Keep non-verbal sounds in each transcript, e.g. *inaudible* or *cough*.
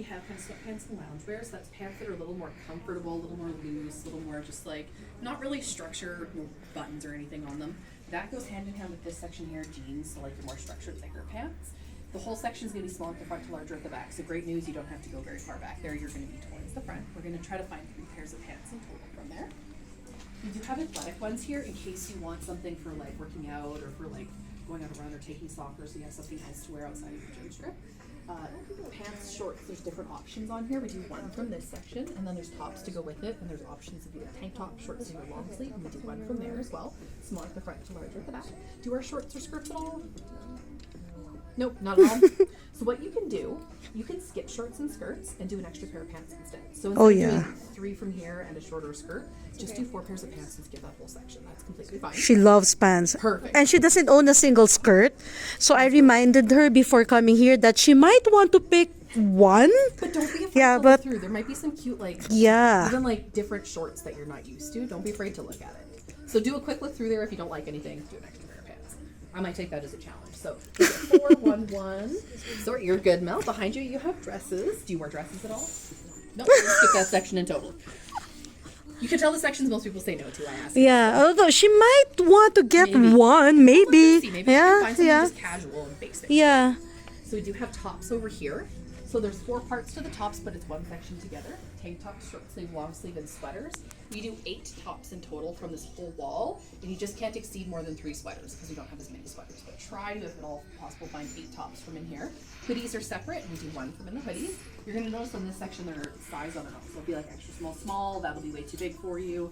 we have kind of sweatpants and loungewear. So that's pants that are a little more comfortable, a little more loose, a little more just like not really structured, no buttons or anything on them. That goes hand in hand with this section here, jeans, so like your more structured, thicker pants. The whole section is going to be small at the front to larger at the back. So great news, you don't have to go very far back there. You're going to be towards the front. We're going to try to find three pairs of pants in total from there. We do have athletic ones here in case you want something for like working out or for like going on a run or taking soccer, so you have something else to wear outside of your gym strip. Uh, pants, shorts, there's different options on here. We do one from this section, and then there's tops to go with it, and there's options of either tank top, short sleeve, or long sleeve, and we do one from there as well. Smaller at the front to larger at the back. Do our shorts or skirts at all? Nope, not at all. *laughs* so what you can do, you can skip shorts and skirts and do an extra pair of pants instead. So instead Oh, of yeah. doing three from here and a shorter skirt, just do four pairs of pants and skip that whole section. That's completely fine. She loves pants. Perfect. And she doesn't own a single skirt. So I reminded her before coming here that she might want to pick one. But don't be afraid Yeah, to but- look through. There might be some cute like Yeah. even like different shorts that you're not used to. Don't be afraid to look at it. So do a quick look through there. If you don't like anything, do an extra pair of pants. I might take that as a challenge. So four one one. So you're good, Mel. Behind you, you have dresses. Do you wear dresses at all? No. Nope. Skip that section in total. You can tell the sections most people say no to. I ask. Yeah, although she might want to get Maybe. one, maybe. See, maybe you can Yeah, find something yeah. just casual and basic. Yeah. So we do have tops over here. So there's four parts to the tops, but it's one section together. Tank top, short sleeve, long sleeve, and sweaters. We do eight tops in total from this whole wall, and you just can't exceed more than three sweaters because we don't have as many sweaters. But try to, if at all possible, find eight tops from in here. Hoodies are separate, and we do one from in the hoodies. You're gonna notice on this section there are size on it. So it'll be like extra small, small. That'll be way too big for you.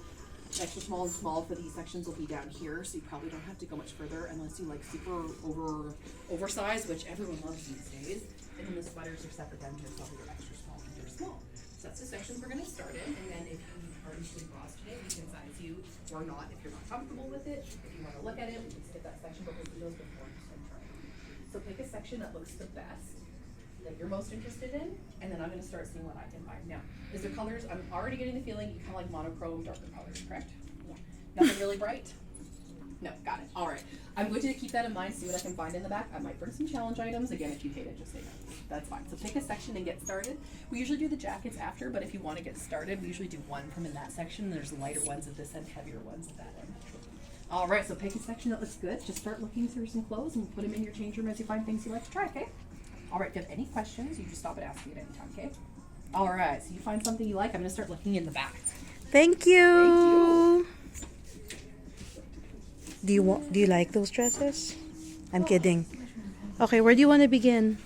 Extra small and small for these sections will be down here, so you probably don't have to go much further unless you like super over oversized, which everyone loves these days. And then the sweaters are separate down here, so they're extra small and they're small. So that's the sections we're gonna start in, and then if you are interested in bras today, we can size you or not if you're not comfortable with it. If you wanna look at it, we can skip that section, but we'll do those before you. So pick a section that looks the best, that you're most interested in, and then I'm gonna start seeing what I can find. Now, is there colors, I'm already getting the feeling you kinda like monochrome, darker colors, correct? Yeah. Nothing really bright? No, got it. All right. I'm going to keep that in mind, see what I can find in the back. I might bring some challenge items. Again, if you hate it, just say no. That's fine. So pick a section and get started. We usually do the jackets after, but if you want to get started, we usually do one from in that section. There's lighter ones at this end, heavier ones at that end. All right, so pick a section that looks good. Just start looking through some clothes and put them in your change room as you find things you like to try, okay? All right, if you have any questions, you just stop and ask me at any time, okay? All right, so you find something you like, I'm going to start looking in the back. Thank you. Thank you. Do you want do you like those dresses? I'm kidding. Okay, where do you want to begin?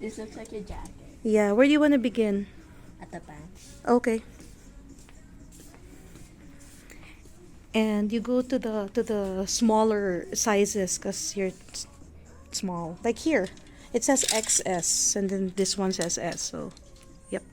This looks like a jacket Yeah, where do you want to begin? at the back. Okay. And you go to the to the smaller sizes cuz you're small. Like here. It says XS and then this one says S. So, yep.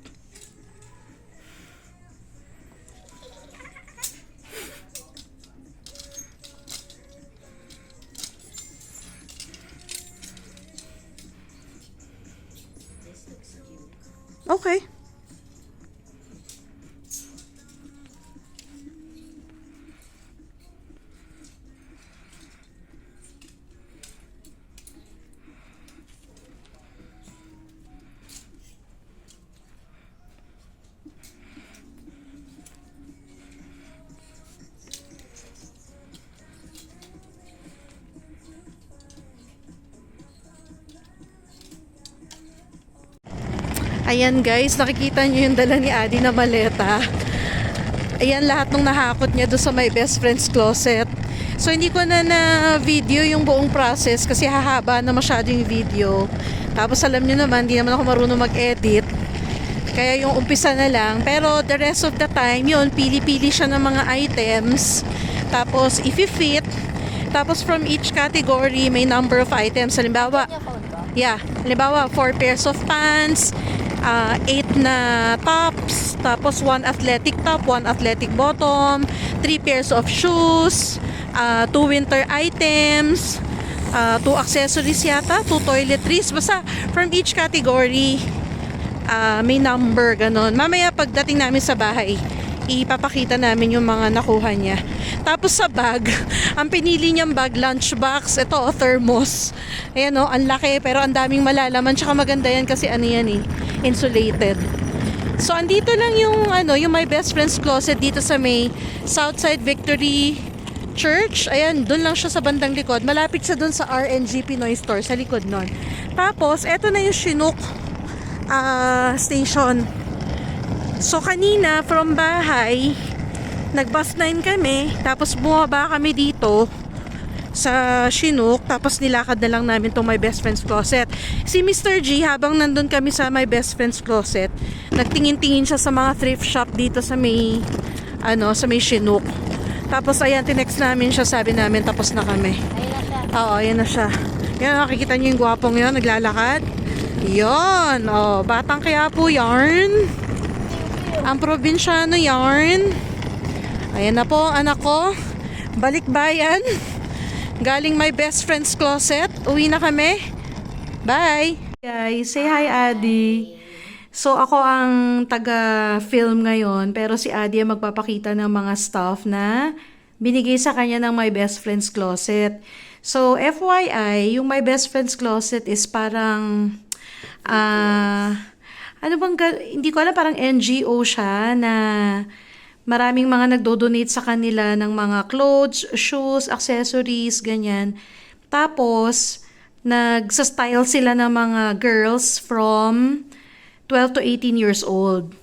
Ayan guys, nakikita nyo yung dala ni Adi na maleta. Ayan lahat nung nahakot niya doon sa my best friend's closet. So hindi ko na na video yung buong process kasi hahaba na masyado yung video. Tapos alam nyo naman, hindi naman ako marunong mag-edit. Kaya yung umpisa na lang. Pero the rest of the time, yun, pili-pili siya ng mga items. Tapos, if you fit, tapos from each category, may number of items. Halimbawa. Yeah, halimbawa, four pairs of pants, uh, eight na tops, tapos one athletic top, one athletic bottom, three pairs of shoes, uh, two winter items, uh, two accessories yata, two toiletries, basta from each category, uh, may number, ganon. Mamaya pagdating namin sa bahay, ipapakita namin yung mga nakuha niya. Tapos sa bag, *laughs* ang pinili niyang bag, lunchbox, ito, oh, thermos. Ayan o, ang laki, pero ang daming malalaman. Tsaka maganda yan kasi ano yan eh, insulated. So, andito lang yung, ano, yung My Best Friend's Closet dito sa may Southside Victory Church. Ayan, doon lang siya sa bandang likod. Malapit siya doon sa RNG Pinoy Store, sa likod nun. Tapos, eto na yung Chinook ah, station. So, kanina, from bahay, nag-bus 9 kami. Tapos, bumaba kami dito sa Chinook. Tapos, nilakad na lang namin tong My Best Friend's Closet. Si Mr. G, habang nandun kami sa My Best Friend's Closet, nagtingin-tingin siya sa mga thrift shop dito sa may, ano, sa may Chinook. Tapos, ayan, tinext namin siya. Sabi namin, tapos na kami. Ayun na siya. Oo, ayan na siya. Yan, nakikita niyo yung gwapong yun, naglalakad. Yon, oh, batang kaya po yarn. Ang probinsyano yarn. Ayan na po, anak ko. Balik bayan. Galing my best friend's closet. Uwi na kami. Bye. Guys, say hi, Adi. So, ako ang taga-film ngayon, pero si Adi ang magpapakita ng mga stuff na binigay sa kanya ng My Best Friend's Closet. So, FYI, yung My Best Friend's Closet is parang, ah, ano bang, hindi ko alam, parang NGO siya na maraming mga nagdo-donate sa kanila ng mga clothes, shoes, accessories, ganyan. Tapos, nagsa-style sila ng mga girls from 12 to 18 years old.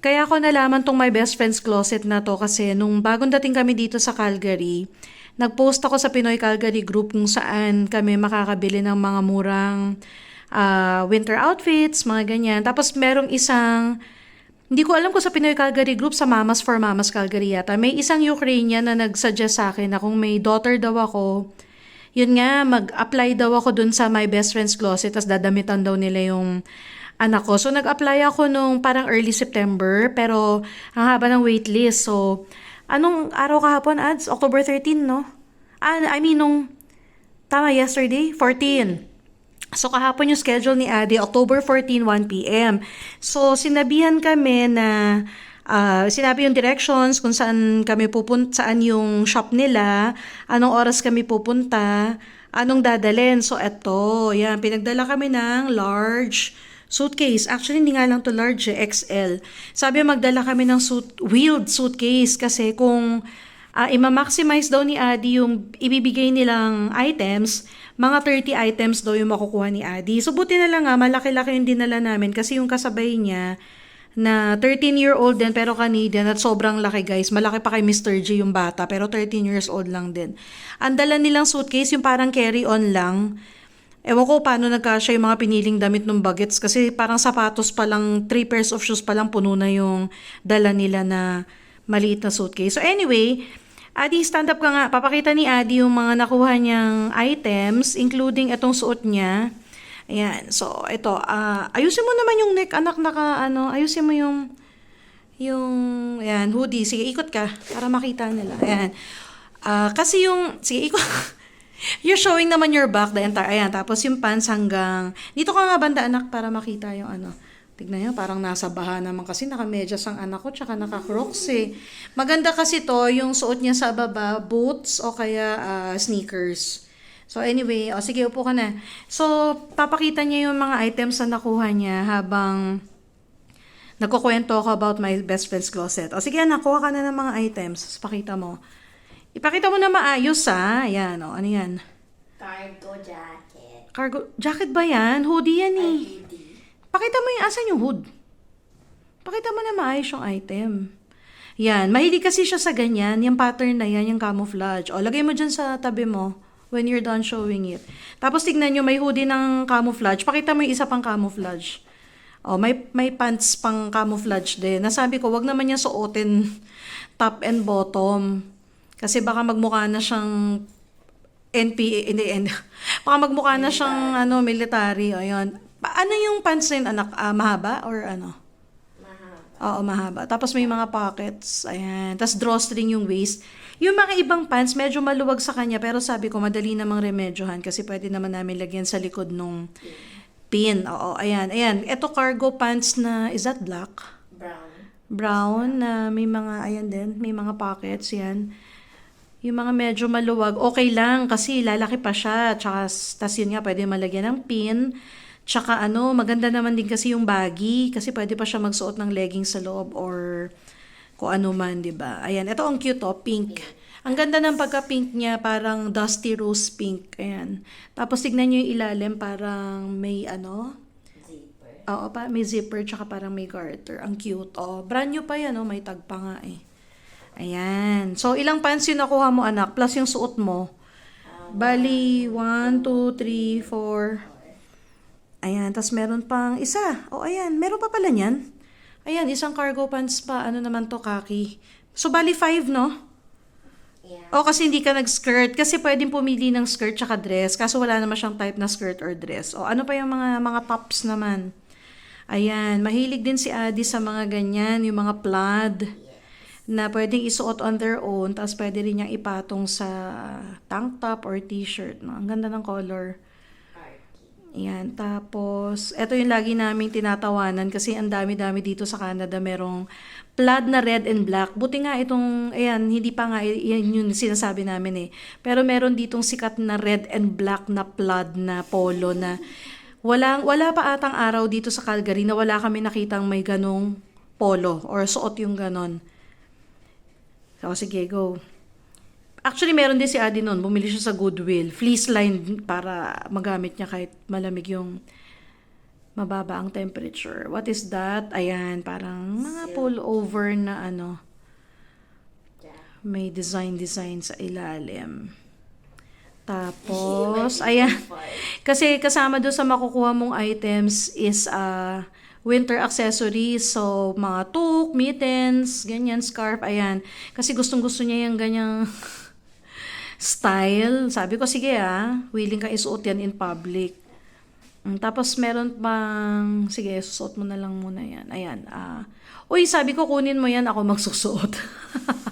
Kaya ako nalaman tong my best friend's closet na to kasi nung bagong dating kami dito sa Calgary, nagpost ako sa Pinoy Calgary group kung saan kami makakabili ng mga murang ah, winter outfits, mga ganyan. Tapos merong isang, hindi ko alam kung sa Pinoy Calgary group, sa Mamas for Mamas Calgary yata, may isang Ukrainian na nagsuggest sa akin na kung may daughter daw ako, yun nga, mag-apply daw ako dun sa my best friend's closet, tapos dadamitan daw nila yung anak ko. So, nag-apply ako nung parang early September, pero ang haba ng waitlist. So, anong araw kahapon, ads? October 13, no? Ah, I mean, nung, tama, yesterday? 14. So, kahapon yung schedule ni Adi, October 14, 1 p.m. So, sinabihan kami na, ah, sinabi yung directions kung saan kami pupunta, saan yung shop nila, anong oras kami pupunta, anong dadalhin. So, eto, yan, pinagdala kami ng large suitcase. Actually, hindi nga lang to large, eh, XL. Sabi magdala kami ng suit, wheeled suitcase kasi kung uh, ima-maximize daw ni Adi yung ibibigay nilang items, mga 30 items daw yung makukuha ni Adi. So, buti na lang nga, malaki-laki yung dinala namin kasi yung kasabay niya, na 13-year-old din pero Canadian at sobrang laki guys. Malaki pa kay Mr. G yung bata pero 13 years old lang din. Ang dala nilang suitcase yung parang carry-on lang. Ewan ko paano nagkasya yung mga piniling damit ng bagets kasi parang sapatos pa lang, three pairs of shoes pa lang puno na yung dala nila na maliit na suitcase. So anyway, Adi, stand up ka nga. Papakita ni Adi yung mga nakuha niyang items, including itong suot niya. Ayan. So, ito. ah ayusin mo naman yung neck, anak, naka, ano, ayusin mo yung, yung, ayan, hoodie. Sige, ikot ka para makita nila. Ayan. Ah, kasi yung, sige, ikot. *laughs* You're showing naman your back, the entire, ayan. Tapos yung pants hanggang, dito ka nga banda, anak, para makita yung ano. Tignan nyo, parang nasa baha naman kasi nakamedyas ang anak ko, tsaka naka-crocs eh. Maganda kasi to, yung suot niya sa baba, boots o kaya ah, sneakers. So anyway, o sige, upo ka na. So, papakita niya yung mga items na nakuha niya habang nagkukwento ako about my best friend's closet. O sige, nakuha ka na ng mga items. Tapos pakita mo. Ipakita mo na maayos ha. Ayan, o, ano yan? Cargo jacket. Cargo, jacket ba yan? Hoodie yan eh. Pakita mo yung asan yung hood. Pakita mo na maayos yung item. Yan. Mahilig kasi siya sa ganyan. Yung pattern na yan, yung camouflage. O, lagay mo dyan sa tabi mo when you're done showing it. Tapos tignan nyo, may hoodie ng camouflage. Pakita mo yung isa pang camouflage. O, may, may pants pang camouflage din. Nasabi ko, wag naman niya suotin *laughs* top and bottom. Kasi baka magmukha na siyang NPA, hindi. *laughs* Baka magmukha na siyang ano, military. O, yun. Pa- Ano yung pants na yun, anak? Ah, mahaba or ano? Mahaba. Oo, mahaba. Tapos may mga pockets. Ayan. Tapos drawstring yung waist. Yung mga ibang pants, medyo maluwag sa kanya. Pero sabi ko, madali namang remedyohan kasi pwede naman namin lagyan sa likod nung pin. Oo, ayan. Ayan. Ito cargo pants na, is that black? Brown. Brown na may mga, ayan din, may mga pockets, yan. Yung mga medyo maluwag, okay lang kasi lalaki pa siya. Tsaka, tas yun nga, pwede malagyan ng pin. Tsaka ano, maganda naman din kasi yung baggy kasi pwede pa siya magsuot ng leggings sa loob or kung ano man, di ba? Ayan, ito ang cute oh, pink. Ang ganda ng pagka-pink niya, parang dusty rose pink. Ayan. Tapos tignan niyo yung ilalim, parang may ano, Zipper. Oo, pa, may zipper tsaka parang may garter. Ang cute. Oh, brand new pa yan, oh. May tag pa nga eh. Ayan. So, ilang pants yung nakuha mo, anak? Plus yung suot mo. Bali, 1, 2, 3, 4. Ayan. Tapos meron pang isa. Oh, ayan. Meron pa pala niyan. Ayan, isang cargo pants pa. Ano naman to, kaki. So, bali 5, no? Yeah. O kasi hindi ka nag-skirt. Kasi pwedeng pumili ng skirt tsaka dress. Kaso wala naman siyang type na skirt or dress. O ano pa yung mga mga tops naman? Ayan, mahilig din si Adi sa mga ganyan, yung mga plaid na pwedeng isuot on their own, tapos pwede rin niyang ipatong sa tank top or t-shirt. No? Ang ganda ng color. Ayan, tapos, ito yung lagi naming tinatawanan kasi ang dami-dami dito sa Canada merong plaid na red and black. Buti nga itong, ayan, hindi pa nga, yan yung sinasabi namin eh. Pero meron ditong sikat na red and black na plaid na polo na wala, wala pa atang araw dito sa Calgary na wala kami nakitang may ganong polo or suot yung ganon. So, sige, go. Actually, meron din si Adi noon. Bumili siya sa Goodwill. Fleece line para magamit niya kahit malamig yung mababa ang temperature. What is that? Ayan, parang mga pullover na ano, may design-design sa ilalim. Tapos, ayan. *laughs* Kasi kasama doon sa makukuha mong items is uh, winter accessories. So, mga toque, mittens, ganyan, scarf, ayan. Kasi gustong-gusto niya yung ganyang *laughs* style. Sabi ko, sige ah, willing ka isuot yan in public. Mm, Tapos meron pang, sige, susuot mo na lang muna yan. Ayan. ah Uy, sabi ko, kunin mo yan, ako magsusuot.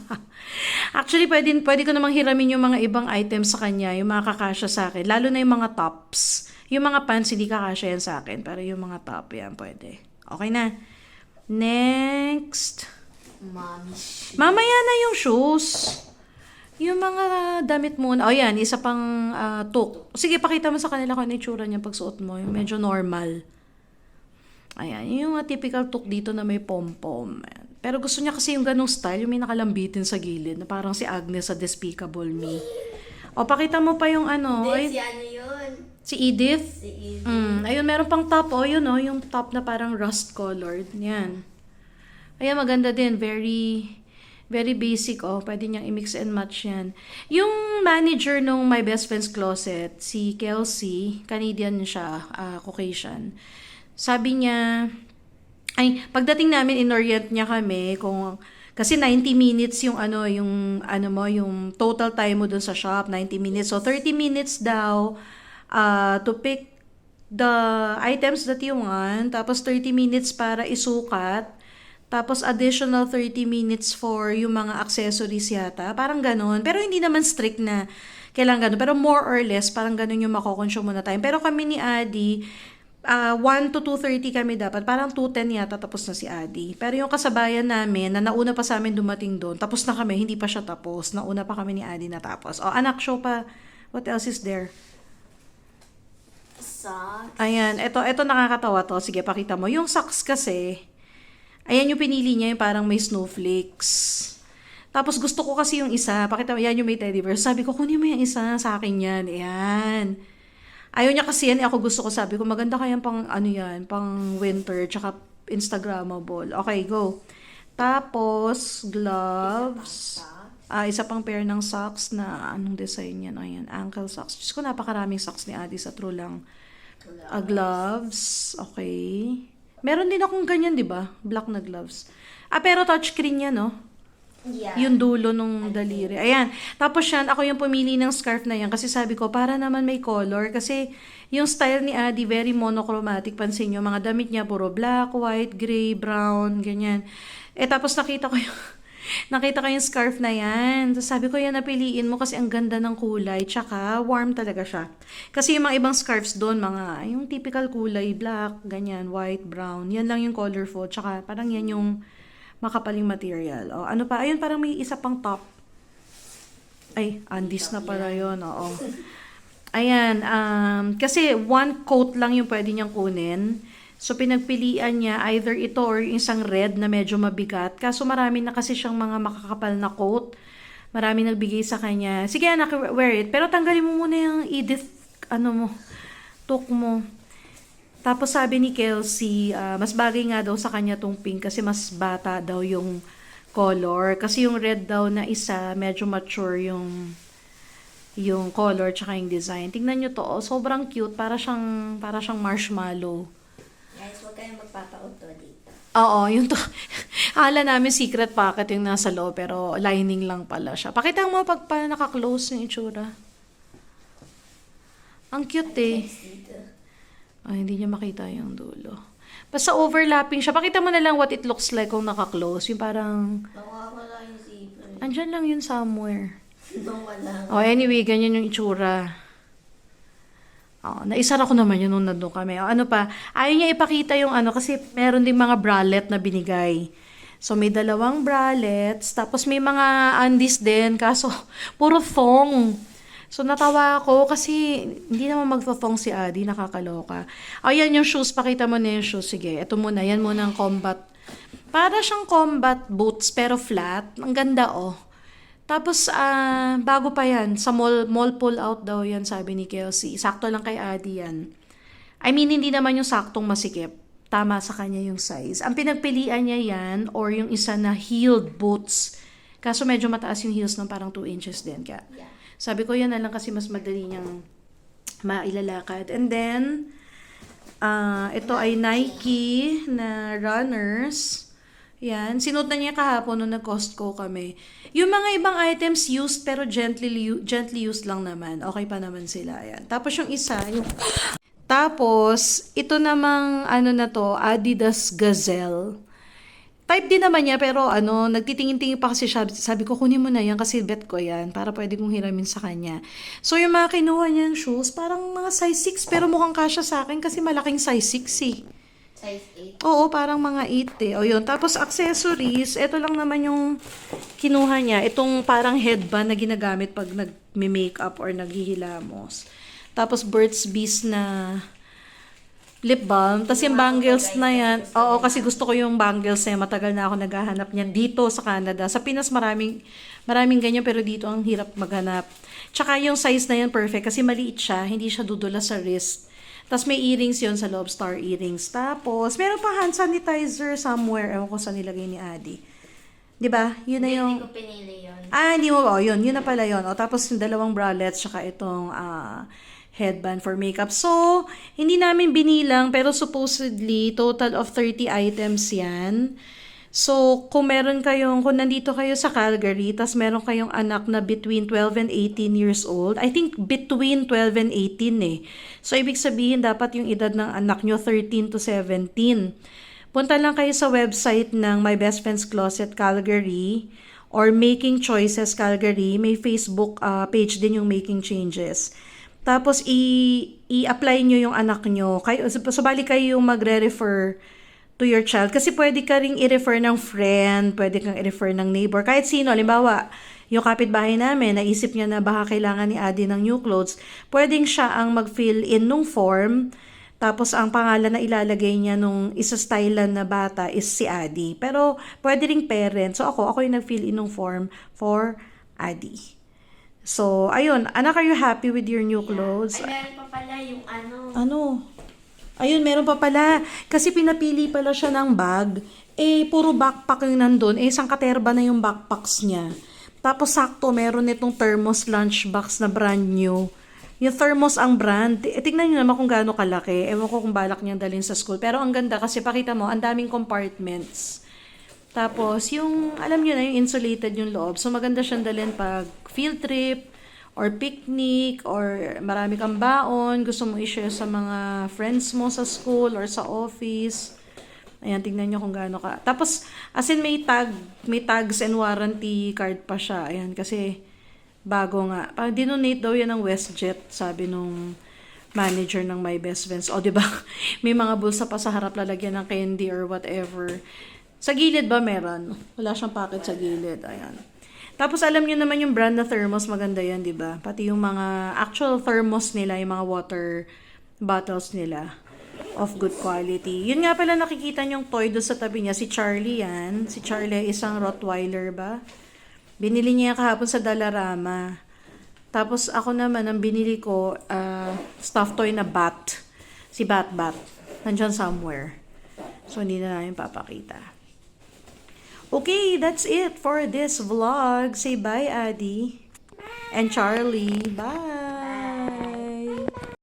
*laughs* Actually, pwede, pwede ko namang hiramin yung mga ibang items sa kanya, yung mga kakasya sa akin. Lalo na yung mga tops. Yung mga pants, hindi kakasya yan sa akin. Pero yung mga top, yan, pwede. Okay na. Next. Mommy shoe. Mamaya na yung shoes. Yung mga damit muna. O yan, isa pang ah, tuk. Sige, pakita mo sa kanila kung ano itsura niya pag suot mo. Yung medyo normal. Ayan, yung mga typical tuk dito na may pom-pom. Pero gusto niya kasi yung ganong style, yung may nakalambitin sa gilid, na parang si Agnes sa Despicable Me. O, pakita mo pa yung ano. Hindi, si Ay, ano yun? si Edith. Si Izzy. Mm, ayun, meron pang top. O, yun o, yung top na parang rust-colored. Yan. Ayan, maganda din. Very, very basic. O, pwede niyang i-mix and match yan. Yung manager nung My Best Friend's Closet, si Kelsey, Canadian siya, ah, Caucasian. Sabi niya, ay, pagdating namin, inorient niya kami kung kasi 90 minutes yung ano, yung ano mo, yung total time mo dun sa shop, 90 minutes. So 30 minutes daw uh, to pick the items that you want, tapos 30 minutes para isukat, tapos additional 30 minutes for yung mga accessories yata. Parang ganun. Pero hindi naman strict na kailangan ganun. Pero more or less, parang ganun yung makoconsume mo na time. Pero kami ni Adi, ah 1 to 2.30 kami dapat. Parang 2.10 yata tapos na si Adi. Pero yung kasabayan namin, na nauna pa sa amin dumating doon, tapos na kami, hindi pa siya tapos. Nauna pa kami ni Adi natapos. O anak, show pa. What else is there? Socks. Ayan, ito, ito nakakatawa to. Sige, pakita mo. Yung socks kasi, ayan yung pinili niya, yung parang may snowflakes. Tapos gusto ko kasi yung isa. Pakita mo, yan yung may teddy bear. Sabi ko, kunin mo yung isa. Sa akin yan. Ayan. Ayaw niya kasi yan. eh, Ako gusto ko. Sabi ko, maganda kayang pang, ano yan, pang winter, tsaka Instagrammable. Okay, go. Tapos, gloves. Ah, isa pang pair ng socks na anong design yan? Ayan, ankle socks. Diyos ko, napakaraming socks ni Adi sa true lang. Ah, gloves. Okay. Meron din akong ganyan, di ba? Black na gloves. Ah, pero touchscreen yan, no? Yeah. Yung dulo nung daliri. Ayan. Tapos yan, ako yung pumili ng scarf na yan kasi sabi ko, para naman may color. Kasi yung style ni Adi, very monochromatic. Pansin nyo, mga damit niya, puro black, white, gray, brown, ganyan. Eh, tapos nakita ko yung, nakita ko yung scarf na yan. Tapos sabi ko, yan, napiliin mo kasi ang ganda ng kulay. Tsaka, warm talaga siya. Kasi yung mga ibang scarves doon, mga, yung typical kulay, black, ganyan, white, brown. Yan lang yung colorful. Tsaka, parang yan yung Makapaling material. O, ano pa? Ayun, parang may isa pang top. Ay, undies na pala yun. Oo. Ayan, um, kasi one coat lang yung pwede niyang kunin. So, pinagpilian niya either ito or isang red na medyo mabigat. Kaso marami na kasi siyang mga makakapal na coat. Marami nagbigay sa kanya. Sige, anak, wear it. Pero tanggalin mo muna yung Edith, ano mo, took mo. Tapos sabi ni Kelsey, ah, mas bagay nga daw sa kanya tong pink kasi mas bata daw yung color. Kasi yung red daw na isa, medyo mature yung yung color tsaka yung design. Tingnan nyo to, oh, sobrang cute. Para siyang, para siyang marshmallow. Kayong magpapauto dito. Oo, yung to. *laughs* Akala namin secret pocket yung nasa loob, pero lining lang pala siya. Pakita mo pag pa naka-close yung itsura. Ang cute eh. Ay, hindi niya makita yung dulo. Basta overlapping siya. Pakita mo na lang what it looks like kung naka-close. Yung parang, Nawawala yung zipper. andyan lang yun somewhere. *laughs* Nawala. Oh, anyway, ganyan yung itsura. Oh, naisara ko naman yun nung nandun kami. Oh, ano pa, ayaw niya ipakita yung ano, kasi meron din mga bralette na binigay. So, may dalawang bralettes, tapos may mga undies din, kaso *laughs* puro thong. So, natawa ako kasi hindi naman magto-thong si Adi, nakakaloka. Ayan yung shoes, pakita mo na yung shoes. Sige, ito muna, yan muna ang combat. Para siyang combat boots, pero flat. Ang ganda, oh. Tapos, ah, bago pa yan, sa mall, mall pull out daw yan, sabi ni Kelsey. Sakto lang kay Adi yan. I mean, hindi naman yung saktong masikip. Tama sa kanya yung size. Ang pinagpilian niya yan, or yung isa na heeled boots. Kaso medyo mataas yung heels ng parang 2 inches din. Kaya, Yeah. sabi ko yan na lang kasi mas madali niyang mailalakad. And then, ah, ito ay Nike na runners. Yan. Sinuot na niya kahapon nung nag-Costco kami. Yung mga ibang items used pero gently gently used lang naman. Okay pa naman sila. Yan. Tapos yung isa, yung tapos, ito namang ano na to, Adidas Gazelle. Type din naman niya pero ano, nagtitingin-tingin pa kasi siya. Sabi ko, kunin mo na yan kasi bet ko yan para pwede kong hiramin sa kanya. So, yung mga kinuha niyang shoes, parang mga size 6 pero mukhang kasya sa akin kasi malaking size 6 eh. Size 8. Oo, parang mga 8 eh. O yun. Tapos accessories, ito lang naman yung kinuha niya. Itong parang headband na ginagamit pag nag-makeup or naghihilamos. Tapos Burt's Bees na lip balm. Tapos yung bangles na yan. Oo, kasi gusto ko yung bangles na yan. Matagal na ako naghahanap niyan dito sa Canada. Sa Pinas maraming, maraming ganyan pero dito ang hirap maghanap. Tsaka yung size na yan perfect kasi maliit siya. Hindi siya dudula sa wrist. Tapos may earrings yon sa loob, star earrings. Tapos, meron pa hand sanitizer somewhere. Ewan ko saan nilagay ni Adi. 'Di ba? Yun na yung... Hindi ko pinili yun. Ah, hindi mo? Oh, yun. Yun na pala yun. O, tapos yung dalawang bralettes, tsaka itong ah, headband for makeup. So, hindi namin binilang, pero supposedly, total of 30 items yan. So, kung meron kayong, kung nandito kayo sa Calgary, tas meron kayong anak na between 12 and 18 years old, I think between 12 and 18 eh. So, ibig sabihin, dapat yung edad ng anak nyo 13 to 17. Punta lang kayo sa website ng My Best Friend's Closet Calgary or Making Choices Calgary. May Facebook ah, page din yung Making Changes. Tapos, i- i-apply nyo yung anak nyo. Kayo, sabali kayo yung magre-refer to your child. Kasi pwede ka ring i-refer ng friend, pwede kang i-refer ng neighbor, kahit sino. Halimbawa, yung kapitbahay namin, naisip niya na baka kailangan ni Adi ng new clothes, pwedeng siya ang mag-fill in nung form, tapos ang pangalan na ilalagay niya nung isa-stylean na bata is si Adi. Pero pwede ring parent. So ako, ako yung nag-fill in nung form for Adi. So, ayun. Anak, are you happy with your new clothes? Ay, meron pa pala yung ano. Ano? Ayun, meron pa pala. Kasi pinapili pala siya ng bag. Eh, puro backpack yung nandun. Eh, isang katerba na yung backpacks niya. Tapos, sakto, meron itong thermos lunchbox na brand new. Yung thermos ang brand. Eh, tignan nyo naman kung gaano kalaki. Ewan ko kung balak niyang dalhin sa school. Pero ang ganda kasi pakita mo, ang daming compartments. Tapos, yung, alam nyo na, yung insulated yung loob. So, maganda siyang dalhin pag field trip, or picnic, or marami kang baon, gusto mo i-share sa mga friends mo sa school or sa office. Ayan, tingnan nyo kung gaano ka. Tapos, as in may tag, may tags and warranty card pa siya. Ayan, kasi bago nga. Parang dinonate daw yan ng WestJet, sabi nung manager ng My Best Friends. O, di ba? *laughs* May mga bulsa pa sa harap lalagyan ng candy or whatever. Sa gilid ba meron? Wala siyang pocket sa gilid. Ayan. Tapos alam niyo naman yung brand na thermos, maganda yan, di ba? Pati yung mga actual thermos nila, yung mga water bottles nila of good quality. Yun nga pala nakikita niyong toy doon sa tabi niya, si Charlie yan. Si Charlie isang Rottweiler ba? Binili niya kahapon sa Dalarama. Tapos ako naman, ang binili ko, uh, stuffed toy na bat. Si Bat Bat. Nandyan somewhere. So, hindi na namin papakita. Okay, that's it for this vlog. Say bye, Adi. And Charlie. Bye.